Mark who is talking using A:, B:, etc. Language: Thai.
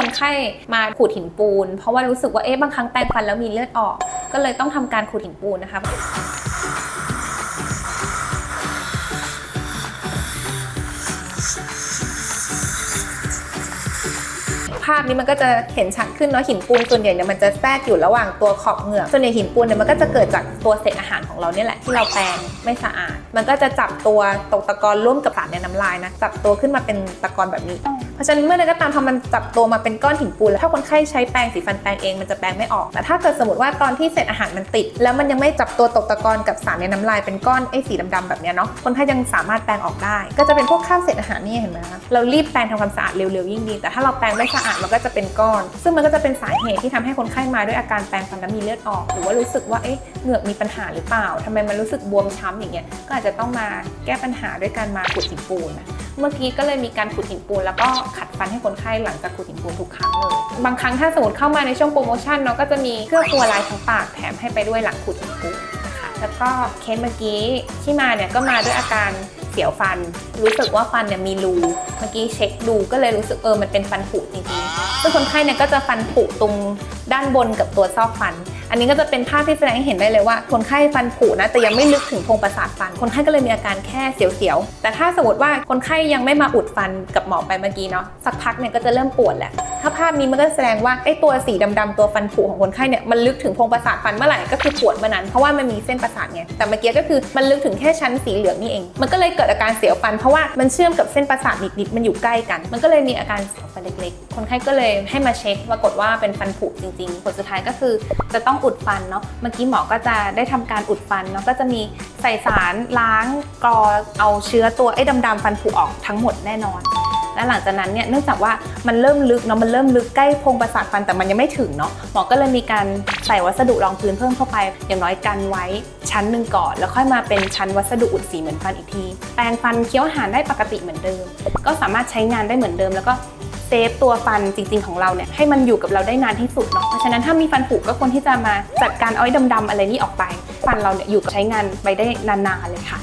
A: คนไข้มาขูดหินปูน เพราะว่ารู้สึกว่าเอ๊ะบางครั้งแปรงฟันแล้วมีเลือดออก ก็เลยต้องทำการขูดหินปูนนะคะาพนี้มันก็จะเห็นชัดขึ้นเนาะหินปูนส่วนใหญ่เนี่ยมันจะแทรกอยู่ระหว่างตัวขอบเหงือกส่วนใหญ่หินปูนเนี่ยมันก็จะเกิดจากตัวเศษอาหารของเราเนี่ยแหละที่เราแปรงไม่สะอาด มันก็จะจับตัวตกตะกอนร่วมกับสารในน้ำลายนะจับตัวขึ้นมาเป็นตะกอนแบบนี้ เพราะฉะนั้นเมื่อใดก็ตามพอมันจับตัวมาเป็นก้อนหินปูนแล้วถ้าคนไข้ใช้แปรงสีฟันแปรงเองมันจะแปรงไม่ออกแต่ถ้าเกิดสมมติว่าตอนที่เศษอาหารมันติด แล้วมันยังไม่จับตัวตกตะกอนกับสารในน้ำลายเป็นก้อนไอ้สีดำๆแบบเนี้ยเนาะคนไข้ยังสามารถแปรงออกได้ ก็จะเป็นพวกคราบเศษอาหารนี่เห็นไหมเรารีบแปรงทำความสะอาดเร็วๆยิ่งดี แต่ถ้าเราแปรงไม่สะอาดมันก็จะเป็นก้อน ซึ่งมันก็จะเป็นสาเหตุที่ทำให้คนไข้มาด้วยอาการแปรงฟันแล้วมีเลือดออก หรือว่ารู้สึกว่าเอ๊ะเหงือกมีปัญหาหรือเปล่าทำไมมันรู้สึกบวมช้ำอย่างเงี้ยก็อาจจะต้องมาแก้ปัญหาด้วยการมาขูดหินปูนเมื่อกี้ก็เลยมีการขูดหินปูนแล้วก็ขัดฟันให้คนไข้หลังจากขูดหินปูนทุกครั้งเลยบางครั้งถ้าสมมติเข้ามาในช่วงโปรโมชั่นเนาะก็จะมีเครื่องฟัวลายทั้งปากแถมให้ไปด้วยหลังขูดหินปูนแล้วก็เคสเมื่อกี้ที่มาเนี่ยก็มาด้วยอาการ เสียวฟัน รู้สึกว่าฟันเนี่ยมีรูเมื่อกี้เช็คดูก็เลยรู้สึกเออมันเป็นฟันผุจริงๆซึ่งคนไข้เนี่ยก็จะฟันผุตรงด้านบนกับตัวซอกฟัน อันนี้ก็จะเป็นภาพที่แสดงให้เห็นได้เลยว่า คนไข้ฟันผุนะแต่ยังไม่ลึกถึงโพรงประสาทฟัน คนไข้ก็เลยมีอาการแค่เสียวๆแต่ถ้าสมมติว่าคนไข้ยังไม่มาอุดฟันกับหมอไปเมื่อกี้เนาะสักพักเนี่ยก็จะเริ่มปวดแหละถ้าภาพนี้มันก็แสดงว่าไอ้ตัวสีดำๆตัวฟันผุของคนไข้เนี่ยมันลึกถึงโพรงประสาทฟันเมื่อไหร่ก็คือปวดเมื่อนั้นเพราะว่ามันมีเส้นประสาทไงแต่เมื่อกี้ก็คือมันลึกถึงแค่ชั้นสีเหลืองนี่เอง มันก็เลยเกิดอาการเสียวฟัน เพราะว่ามันเชื่อมกับเส้นประสาทนิดๆมันอยู่ใกล้กัน มันก็เลยมีอาการเสียวฟันเล็กๆ คนไข้ก็เลยให้มาเช็คปรากฏว่าเป็นฟันผุจริงๆ ผลสุดท้ายก็คือจะต้องอุดฟันเนาะเมื่อกี้หมอก็จะได้ทำการอุดฟันเนาะก็จะมีใส่สารล้างกรอเอาเชื้อตัวไอ้ดำๆฟันผุออกทั้งหมดแน่นอน และหลังจากนั้นเนี่ยเนื่องจากว่ามันเริ่มลึกเนาะมันเริ่มลึกใกล้โพรงประสาทฟันแต่มันยังไม่ถึงเนาะหมอก็เลยมีการใส่วัสดุรองพื้นเพิ่มเข้าไป อย่างน้อยกันไว้ชั้นหนึ่งก่อน แล้วค่อยมาเป็นชั้นวัสดุอุดสีเหมือนฟันอีกที แปรงฟันเคี้ยวอาหารได้ปกติเหมือนเดิม ก็สามารถใช้งานได้เหมือนเดิม แล้วก็เซฟตัวฟันจริง ๆของเราเนี่ยให้มันอยู่กับเราได้นานที่สุดเนาะเพราะฉะนั้นถ้ามีฟันผุก็ควรที่จะมาจัดการเอาไอ้ดำๆอะไรนี่ออกไป ฟันเราเนี่ยอยู่กับใช้งานไปได้นานๆเลยค่ะ